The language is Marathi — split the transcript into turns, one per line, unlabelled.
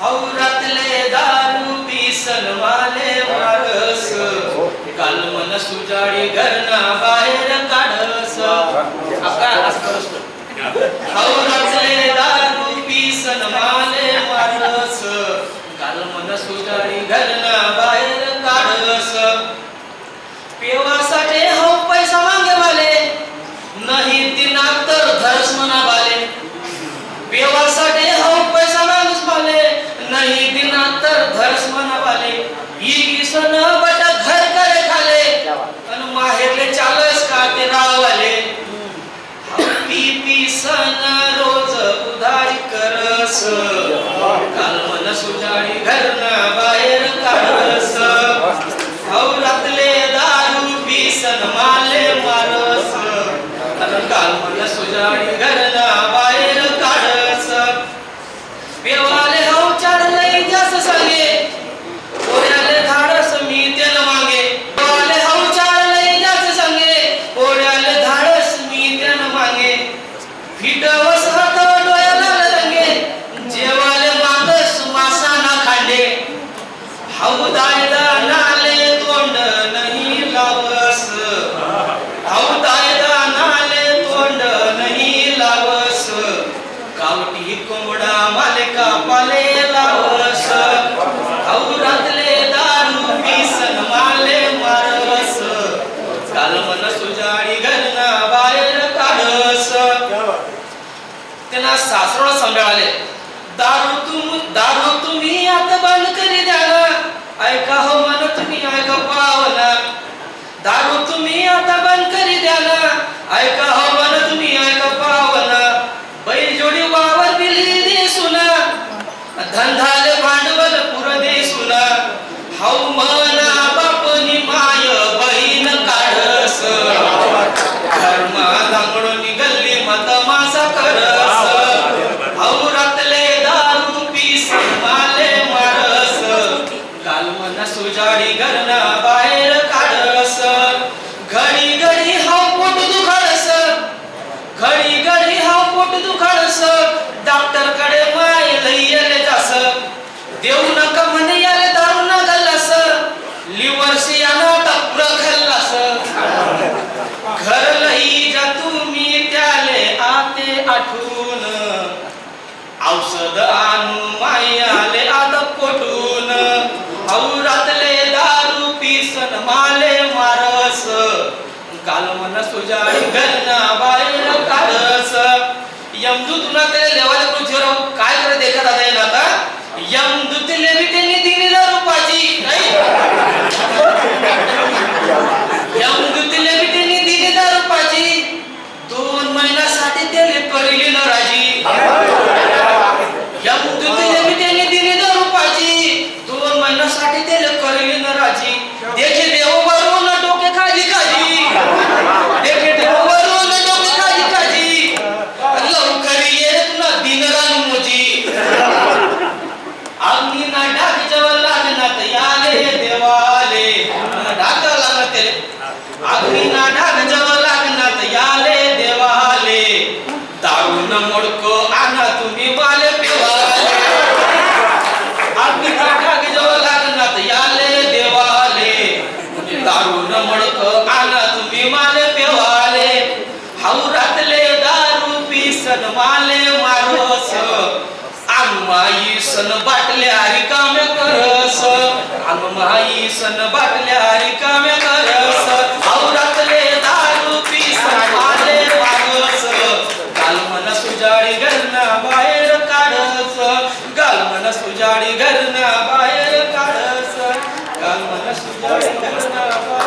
हौरातले दारू पिसन वाले मारस काल मन सुजाडी घरना बाहेर काढस आपका असं करूस तर. हौरातले दारू पिसन वाले मारस काल मन सुजाडी घरना बाहेर काढस पेवासाठी हो पैसा मागे वाले नाही दिनात तर धरस म्हणा वाले पेवासाठी हो पैसा माणूस माले नाही दिना तर धरस मनावाले ई सन बटा घर करे खाले अन माहेरले चालस का ते रावाले पी पी सन रोज उधारी करस काल मन सुजाडी घरना बाहेर काढस. औरातले दारू पिसन माले मारस. अन काल मन सुजाडी घरना बाहेर काढस पेवाले हो चार लई जास सांगे पोऱ्याले धाडस मी त्याला मागे पेवाले हो चार लई जास सांगे पोऱ्याले धाडस मी त्याला मागे फिट वसहत डोळ्याला रंगे जेवाले मागस मासा ना खांडे हाऊ दायदा नाले तोंड नाही लावस हाऊ दायदा नाले तोंड नाही लावस गावठी कोंबडा मालिका पाले लावस हाऊ रातले दारू पिसन माले मारस काल मन सुजाडी घरना बाहेर काढस त्यांना सासरोला सांभाळाले. दारू तुम दारू तुम्ही आता बंद करी द्या ना ऐका हो मन तुम्ही ऐका हो पावना दारू तुम्ही आता बंद करी द्या ना ऐका हो मन तुम्ही ऐका हो पावना बैल जोडी वावर दिली दे सुना धंदाले भांडवल पुर दे सुना हाऊ मग काल सुजाडी घरना बाहेर काढस घडी घरी हा पोट दुखडस. घडी घडी हा पोट दुखडस. डॉक्टरकडे माय लई जास. देऊ नका म्हणे याले दारू न गल्लास लिव्हर सियाना टप्र खाल्लास घर लई जा तुम्ही त्याले आते आठवून औषध आणू माया आत पोटून औरातले दारू पिसन माले मारस काल मन सुजाडी घरना बाहेर काढस यमदूत ते लेवाले पृथ्वीवर काय करत देखत आता येईल आता? यम सन बाटल्या रिकाम्या करस आंगमाई सन बाटल्या रिकाम्या करस. औरातले सुजाडी घरना बाहेर काढस काल मन सुजाडी घरना बाहेर